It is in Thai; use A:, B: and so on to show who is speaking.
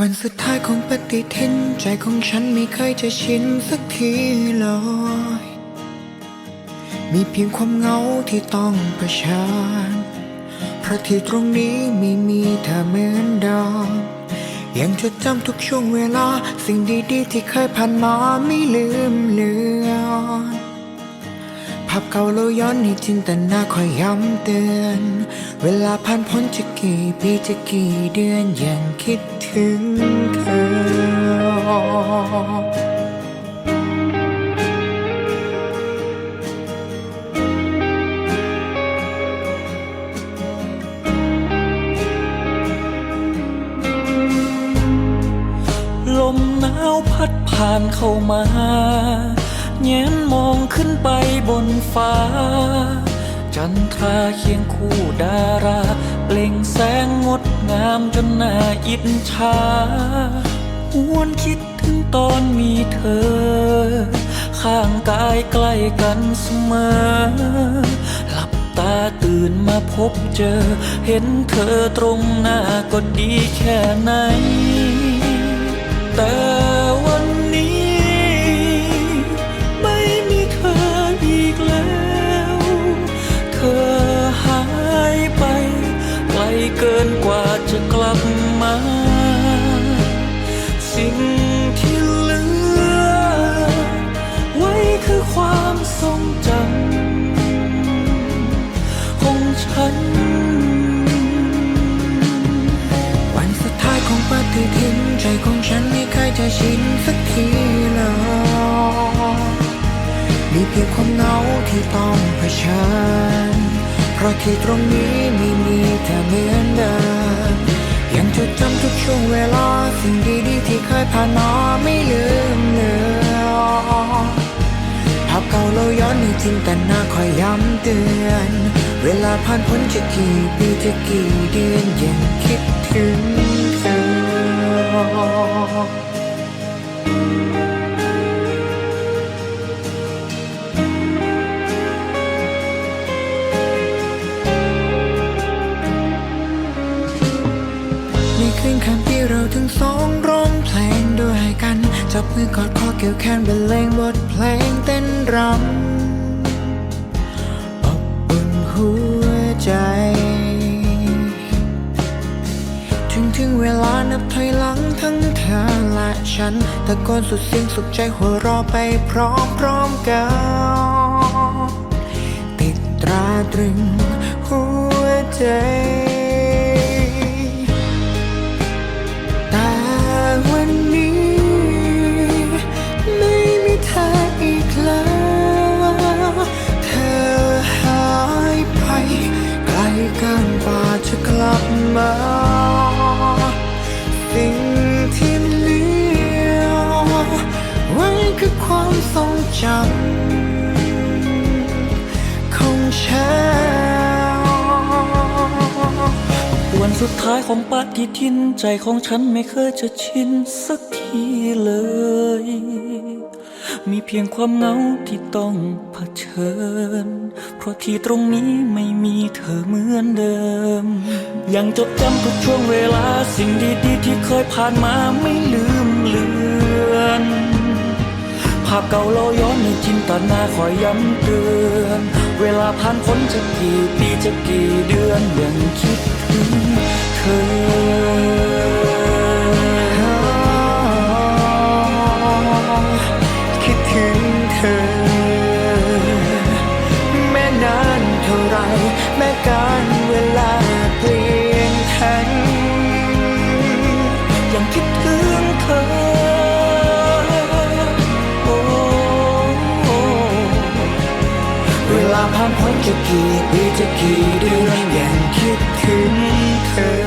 A: วันสุดท้ายของปฏิทิน ใจของฉันไม่เคยจะชินสักทีเลย มีเพียงความเหงาที่ต้องเผชิญเพราะที่ตรงนี้ไม่มีเธอเหมือนเดิมยังจดจำทุกช่วงเวลา สิ่งดีๆที่เคยผ่านมาไม่ลืมเลือนาพเก่าเราย้อนให้จินตนาคอยย้ำเตือน เวลาผ่านพ้นจะกี่ปีจะกี่เดือนยังคิดถึงเธอ
B: ลมหนาวพัดผ่านเข้ามา แง้มมองขึ้นไปบนฟ้า จันทราเคียงคู่ดารา เปล่งแสงงดงามจนน่าอิจฉาหวนคิดถึงตอนมีเธอ ข้างกายใกล้กันเสมอ หลับตาตื่นมาพบเจอ เห็นเธอตรงหน้าก็ดีแค่ไหน
A: ชินสักทีเลยมีเพียงความเหงาที่ต้องเผชิญ เพราะที่ตรงนี้ไม่มีเธอเหมือนเดิมยังจดจำทุกช่วงเวลาสิ่งดีๆที่เคยผ่านมาไม่ลืมเลือนภาพเก่าเราย้อนให้จินตนาคอยย้ำเตือน เวลาผ่านพ้นจะกี่ปีจะกี่เดือนยังคิดถึงเธอ ในคืนค่ำที่เราทั้งสองร้องเพลงด้วยกัน จับมือกอดคอเกี่ยวแขนบรรเลงบทเพลงเต้นรำอบอุ่นหัวใจ ถึงถึงเวลานับถอยหลังทั้งเธอและฉันตะโกนสุดเสียงสุขใจหัวราะไปพร้อมๆกันติดตราตรึงหัวใจ ลับมา สิ่งที่เหลือไว้คือความทรงจำของฉัน
B: วันสุดท้ายของปฏิทินใจของฉันไม่เคยจะชินสักทีเลย มีเพียงความเหงาที่ต้องเผชิญ เพราะที่ตรงนี้ไม่มีเธอเหมือนเดิม ยังจดจำทุกช่วงเวลาสิ่งดีๆที่เคยผ่านมาไม่ลืมเลือนภาพเก่าเราย้อนในจินตนาคอยย้ำเตือน เวลาผ่านพ้นจะกี่ปีจะกี่เดือนยังคิดถึงเธอา
A: มหวนจะกี่ปีจะกี่เดือน
B: ยังคิดถึงเธอ